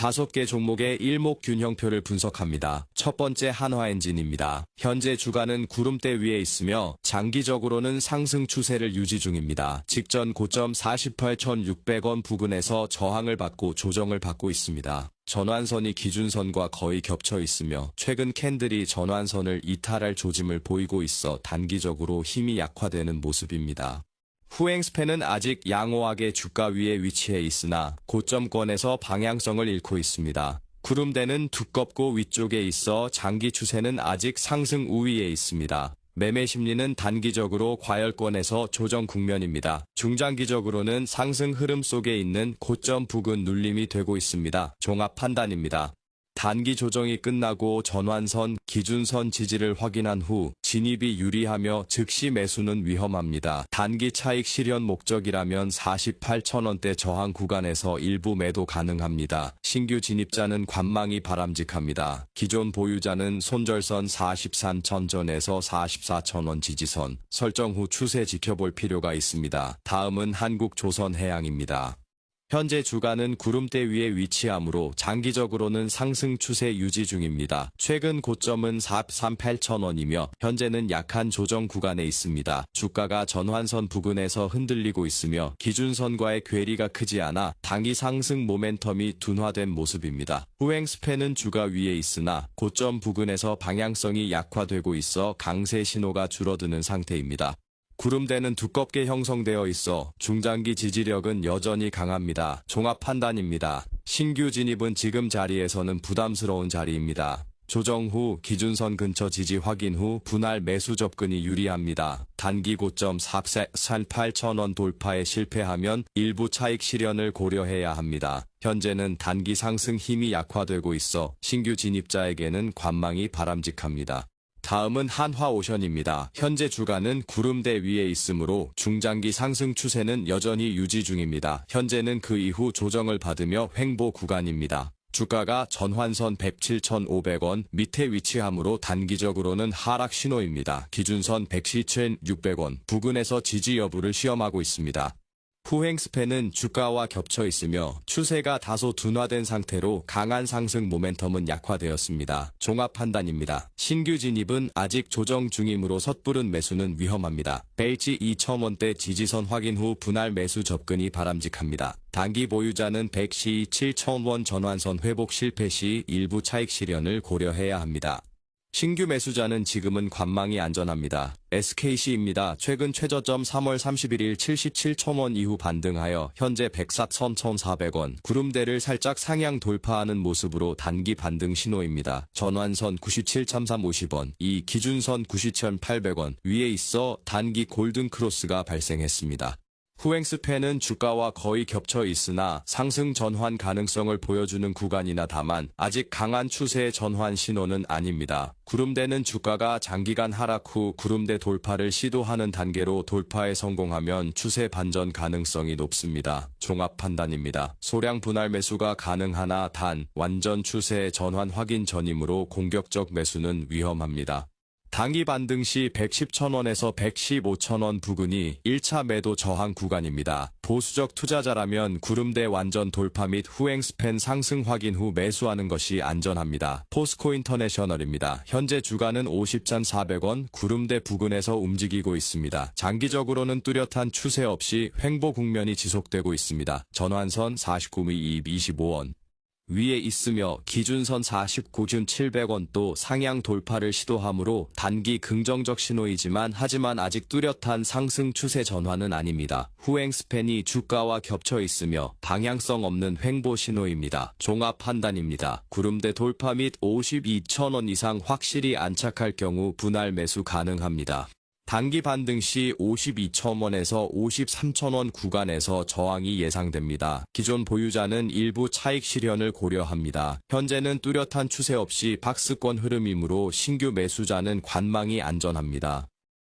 다섯 개 종목의 일목균형표를 분석합니다. 첫 번째 한화엔진입니다. 현재 주가는 구름대 위에 있으며 장기적으로는 상승 추세를 유지 중입니다. 직전 고점 48,600원 부근에서 저항을 받고 조정을 받고 있습니다. 전환선이 기준선과 거의 겹쳐 있으며 최근 캔들이 전환선을 이탈할 조짐을 보이고 있어 단기적으로 힘이 약화되는 모습입니다. 후행스팬은 아직 양호하게 주가 위에 위치해 있으나 고점권에서 방향성을 잃고 있습니다. 구름대는 두껍고 위쪽에 있어 장기 추세는 아직 상승 우위에 있습니다. 매매 심리는 단기적으로 과열권에서 조정 국면입니다. 중장기적으로는 상승 흐름 속에 있는 고점 부근 눌림이 되고 있습니다. 종합 판단입니다. 단기 조정이 끝나고 전환선, 기준선 지지를 확인한 후 진입이 유리하며 즉시 매수는 위험합니다. 단기 차익 실현 목적이라면 48,000원대 저항 구간에서 일부 매도 가능합니다. 신규 진입자는 관망이 바람직합니다. 기존 보유자는 손절선 43,000전에서 44,000원 지지선 설정 후 추세 지켜볼 필요가 있습니다. 다음은 한국조선해양입니다. 현재 주가는 구름대 위에 위치하므로 장기적으로는 상승 추세 유지 중입니다. 최근 고점은 43,800원이며 현재는 약한 조정 구간에 있습니다. 주가가 전환선 부근에서 흔들리고 있으며 기준선과의 괴리가 크지 않아 단기 상승 모멘텀이 둔화된 모습입니다. 후행 스팬은 주가 위에 있으나 고점 부근에서 방향성이 약화되고 있어 강세 신호가 줄어드는 상태입니다. 구름대는 두껍게 형성되어 있어 중장기 지지력은 여전히 강합니다. 종합 판단입니다. 신규 진입은 지금 자리에서는 부담스러운 자리입니다. 조정 후 기준선 근처 지지 확인 후 분할 매수 접근이 유리합니다. 단기 고점 48,000원 돌파에 실패하면 일부 차익 실현을 고려해야 합니다. 현재는 단기 상승 힘이 약화되고 있어 신규 진입자에게는 관망이 바람직합니다. 다음은 한화오션입니다. 현재 주가는 구름대 위에 있으므로 중장기 상승 추세는 여전히 유지 중입니다. 현재는 그 이후 조정을 받으며 횡보 구간입니다. 주가가 전환선 107,500원 밑에 위치하므로 단기적으로는 하락 신호입니다. 기준선 107,600원 부근에서 지지 여부를 시험하고 있습니다. 후행 스팬은 주가와 겹쳐 있으며 추세가 다소 둔화된 상태로 강한 상승 모멘텀은 약화되었습니다. 종합 판단입니다. 신규 진입은 아직 조정 중이므로 섣부른 매수는 위험합니다. 베이지 2,000원대 지지선 확인 후 분할 매수 접근이 바람직합니다. 단기 보유자는 100시 7,000원 전환선 회복 실패 시 일부 차익 실현을 고려해야 합니다. 신규 매수자는 지금은 관망이 안전합니다. SKC입니다. 최근 최저점 3월 31일 77,000원 이후 반등하여 현재 104,1,400원 구름대를 살짝 상향 돌파하는 모습으로 단기 반등 신호입니다. 전환선 97,350원, 이 기준선 97,800원 위에 있어 단기 골든 크로스가 발생했습니다. 후행스팬은 주가와 거의 겹쳐 있으나 상승 전환 가능성을 보여주는 구간이나 다만 아직 강한 추세의 전환 신호는 아닙니다. 구름대는 주가가 장기간 하락 후 구름대 돌파를 시도하는 단계로 돌파에 성공하면 추세 반전 가능성이 높습니다. 종합 판단입니다. 소량 분할 매수가 가능하나 단 완전 추세의 전환 확인 전이므로 공격적 매수는 위험합니다. 단기 반등 시 110,000원에서 115,000원 부근이 1차 매도 저항 구간입니다. 보수적 투자자라면 구름대 완전 돌파 및 후행 스팬 상승 확인 후 매수하는 것이 안전합니다. 포스코 인터내셔널입니다. 현재 주가는 50,400원 구름대 부근에서 움직이고 있습니다. 장기적으로는 뚜렷한 추세 없이 횡보 국면이 지속되고 있습니다. 전환선 49미 25원, 위에 있으며 기준선 49준 700원 또 상향 돌파를 시도하므로 단기 긍정적 신호이지만 하지만 아직 뚜렷한 상승 추세 전환은 아닙니다. 후행 스팬이 주가와 겹쳐 있으며 방향성 없는 횡보 신호입니다. 종합 판단입니다. 구름대 돌파 및 52,000원 이상 확실히 안착할 경우 분할 매수 가능합니다. 단기 반등 시 52,000원에서 53,000원 구간에서 저항이 예상됩니다. 기존 보유자는 일부 차익 실현을 고려합니다. 현재는 뚜렷한 추세 없이 박스권 흐름이므로 신규 매수자는 관망이 안전합니다.